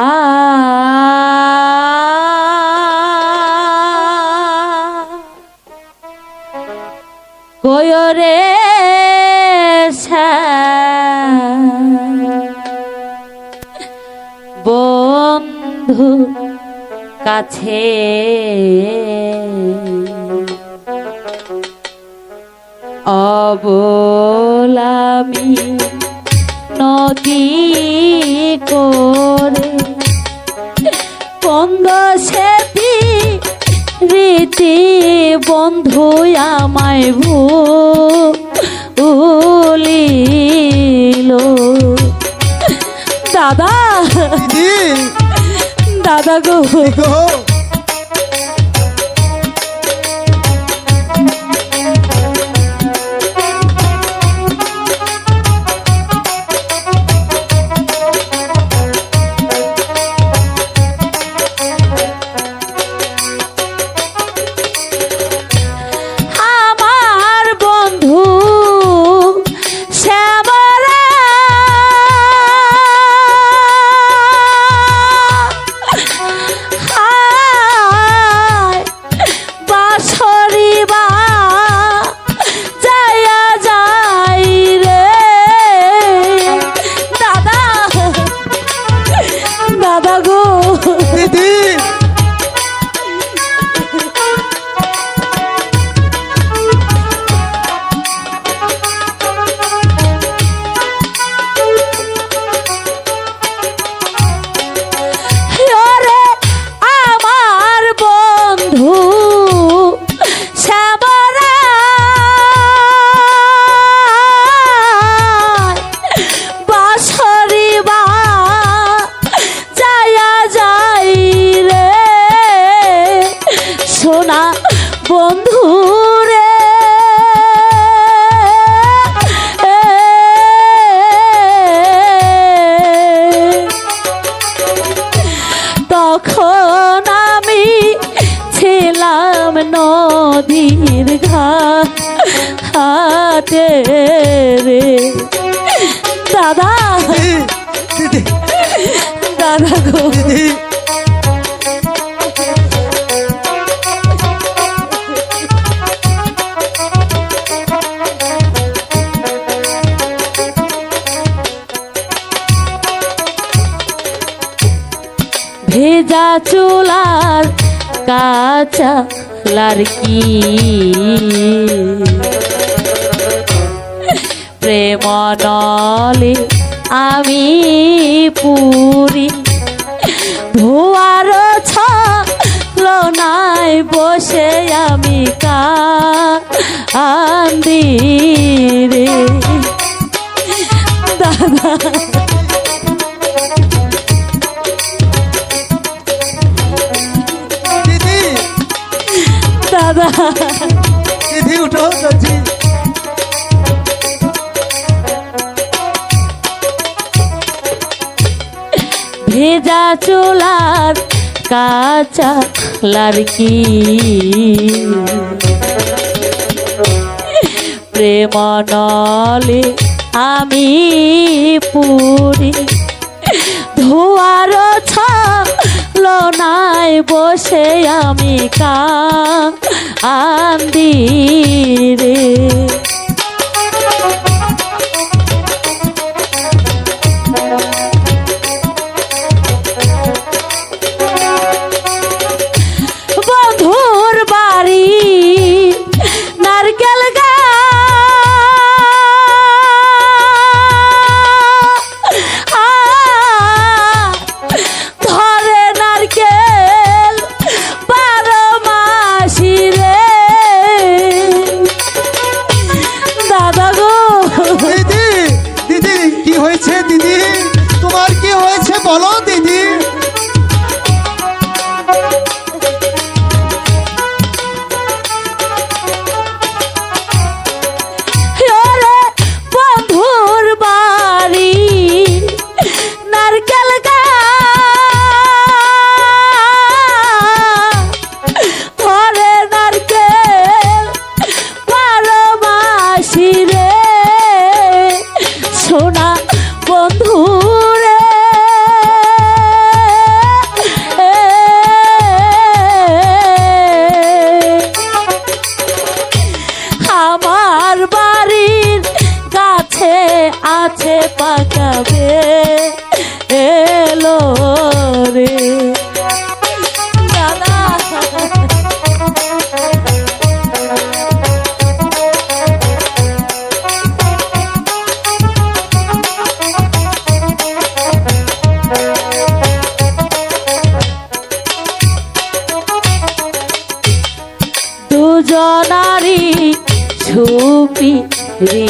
আ কয়রে বন্ধু কাছে অবলামি নদী করে বন্ধ সেতি রীতি বন্ধু আমায় ভুলিল। দাদা দিদি দাদা গো? দাদা গো। ভেজা চুলার কাঁচা লারকি প্রেম নলে আমি পুরি ধোয়ার ছলনায় বসে আমি কান্দি রে দাদা। দিদি। দাদা। উঠো যাচ্ছি ভেজা চোলার কাঁচা লারকি প্রেম নলে আমি পুরি, ধোয়ার ছলনায় বসে আমি কা আন্দি রে।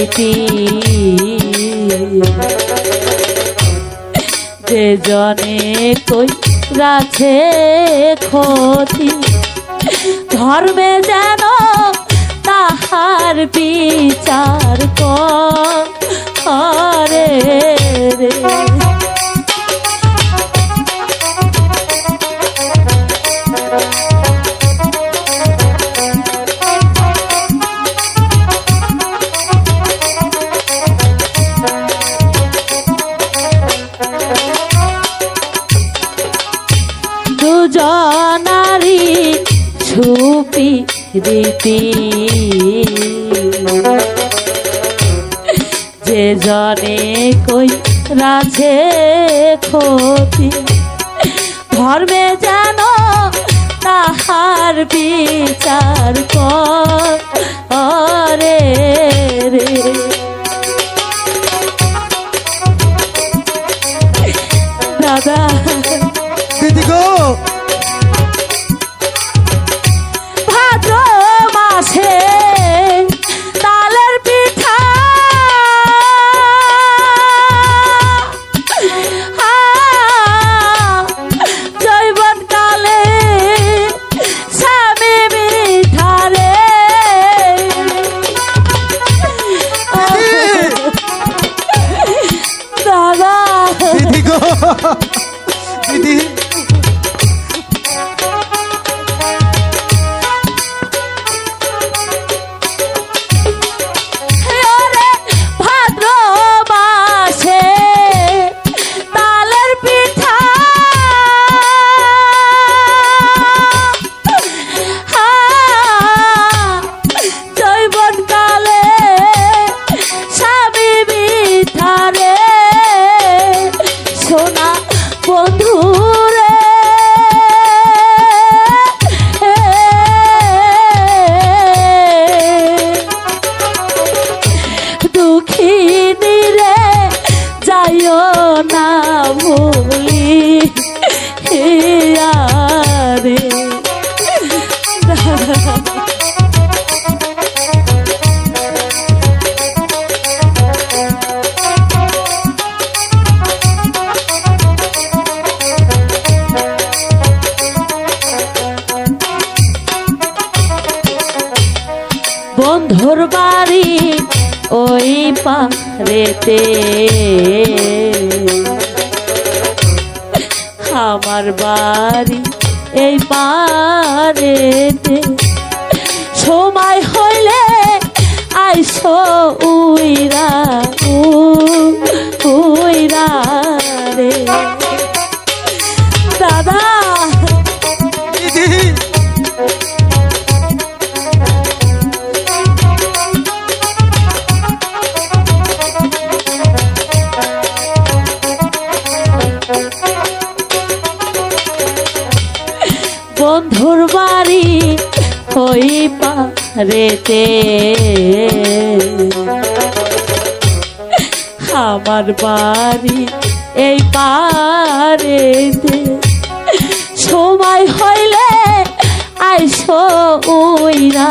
রীতি যে জনে কই রাখে ক্ষতি ধর্মে যেন তাহার বিচার করে। রে। যে জনে কই রাছে ক্ষতি ধর্মে যেন তাহার বিচার করে রে। দিদি পারেতে। আমার বাড়ি এই পারেতে। সময় হইলে আইসো উইরা। পারেতে আমার বাড়ি এই পারে সময় হইলে আইসো উইরা।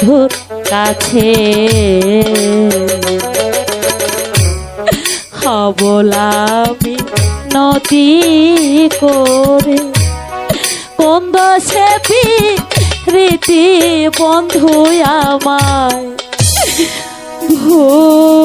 বন্ধুর কাছে। হবলামি নদী করে। কোন দশে রীতি বন্ধু আমায়? ভুল